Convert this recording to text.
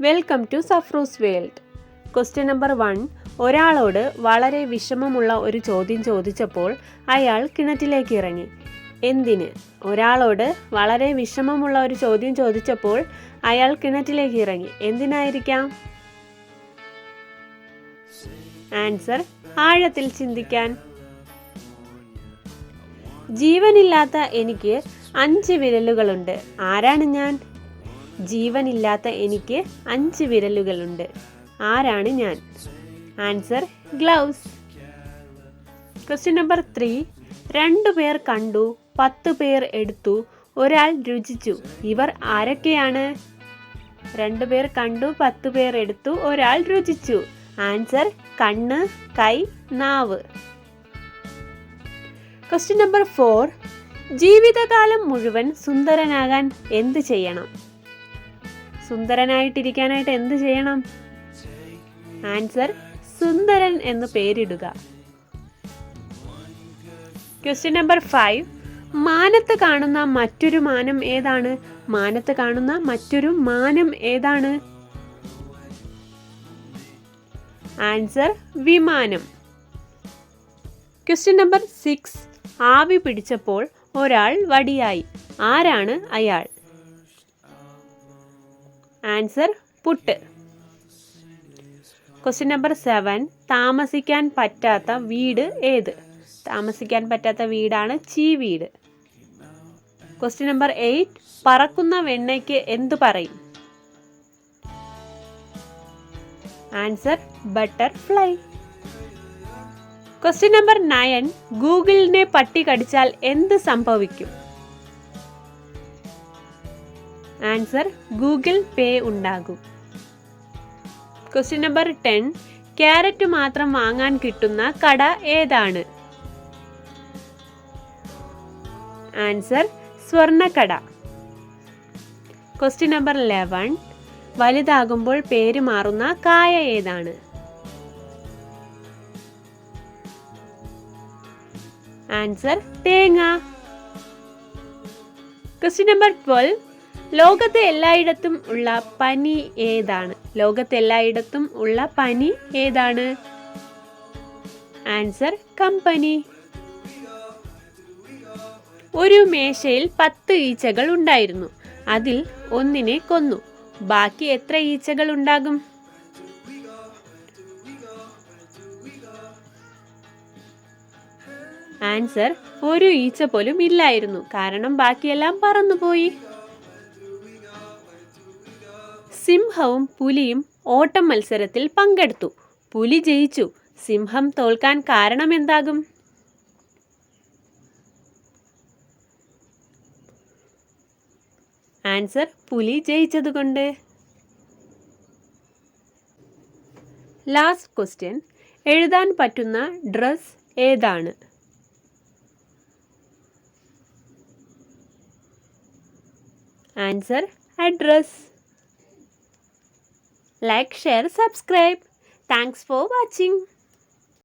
Welcome to Safrus world question number one ഒരാളോട് വളരെ വിഷമമുള്ള ഒരു ചോദ്യം ചോദിച്ചപ്പോൾ അയാൾ കിണറ്റിലേക്ക് ഇറങ്ങി. എന്തിന്? ഒരാളോട് വളരെ വിഷമമുള്ള ഒരു ചോദ്യം ചോദിച്ചപ്പോൾ അയാൾ കിണറ്റിലേക്ക് ഇറങ്ങി. എന്തിനായിരിക്കാം? ആൻസർ ആഴത്തിൽ ചിന്തിക്കാൻ. ജീവനില്ലാത്ത എനിക്ക് അഞ്ച് വിരലുകളുണ്ട്. ആരാണ് ഞാൻ? ജീവനില്ലാത്ത എനിക്ക് അഞ്ച് വിരലുകളുണ്ട്. ആരാണ് ഞാൻ? Answer gloves. Question number three രണ്ടു പേർ കണ്ടു പത്ത് പേർ എടുത്തു ഒരാൾ രുചിച്ചു. ഇവർ ആരൊക്കെയാണ്? രണ്ടു പേർ കണ്ടു പത്ത് പേർ എടുത്തു ഒരാൾ രുചിച്ചു. ആൻസർ കണ്ണ് കൈ നാവ്. ക്വസ്റ്റ്യൻ നമ്പർ ഫോർ ജീവിതകാലം മുഴുവൻ സുന്ദരനാകാൻ എന്ത് ചെയ്യണം? സുന്ദരനായിട്ടിരിക്കാനായിട്ട് എന്ത് ചെയ്യണം? ആൻസർ സുന്ദരൻ എന്ന് പേരിടുക. Question number five. മാനത്ത് കാണുന്ന മറ്റൊരു മാനം ഏതാണ്? മാനത്ത് കാണുന്ന മറ്റൊരു മാനം ഏതാണ്? ആൻസർ വിമാനം. Question number six. ആവി പിടിച്ചപ്പോൾ ഒരാൾ വടിയായി. ആരാണ് അയാൾ? Answer puttu. Question number seven താമസിക്കാൻ പറ്റാത്ത വീട് ഏത്? താമസിക്കാൻ പറ്റാത്ത വീടാണ് ചീ വീട്. ക്വസ്റ്റ്യൻ നമ്പർ എയ്റ്റ് പറക്കുന്ന വെണ്ണയ്ക്ക് എന്തു പറയും? Answer butterfly. Question number nine ഗൂഗിളിനെ പട്ടി കടിച്ചാൽ എന്ത് സംഭവിക്കും? ആൻസർ ഗൂഗിൾ പേ ഉണ്ടാകും. ക്വസ്റ്റ്യൻ നമ്പർ ടെൻ ക്യാരറ്റ് മാത്രം വാങ്ങാൻ കിട്ടുന്ന കട ഏതാണ്? ആൻസർ സ്വർണക്കട. ക്വസ്റ്റ്യൻ നമ്പർ ലെവൻ വലുതാകുമ്പോൾ പേര് മാറുന്ന കായ ഏതാണ്? ആൻസർ തേങ്ങ. ക്വസ്റ്റ്യൻ നമ്പർ ട്വൽവ് ലോകത്തെ എല്ലായിടത്തും ഉള്ള പനി ഏതാണ്? ലോകത്തെ എല്ലായിടത്തും ഉള്ള പനി ഏതാണ്? Answer company. ഒരു മേശയിൽ പത്ത് ഈച്ചകൾ ഉണ്ടായിരുന്നു. അതിൽ ഒന്നിനെ കൊന്നു. ബാക്കി എത്ര ഈച്ചകൾ ഉണ്ടാകും? ആൻസർ ഒരു ഈച്ച പോലും ഇല്ലായിരുന്നു. കാരണം ബാക്കിയെല്ലാം പറന്നുപോയി. സിംഹവും പുലിയും ഓട്ടം മത്സരത്തിൽ പങ്കെടുത്തു. പുലി ജയിച്ചു. സിംഹം തോൽക്കാൻ കാരണം എന്താകും ആൻസർ പുലി ജയിച്ചതുകൊണ്ട്. Last question. എഴുതാൻ പറ്റുന്ന ഡ്രസ് ഏതാണ്? Answer address. like, share, subscribe. Thanks for watching.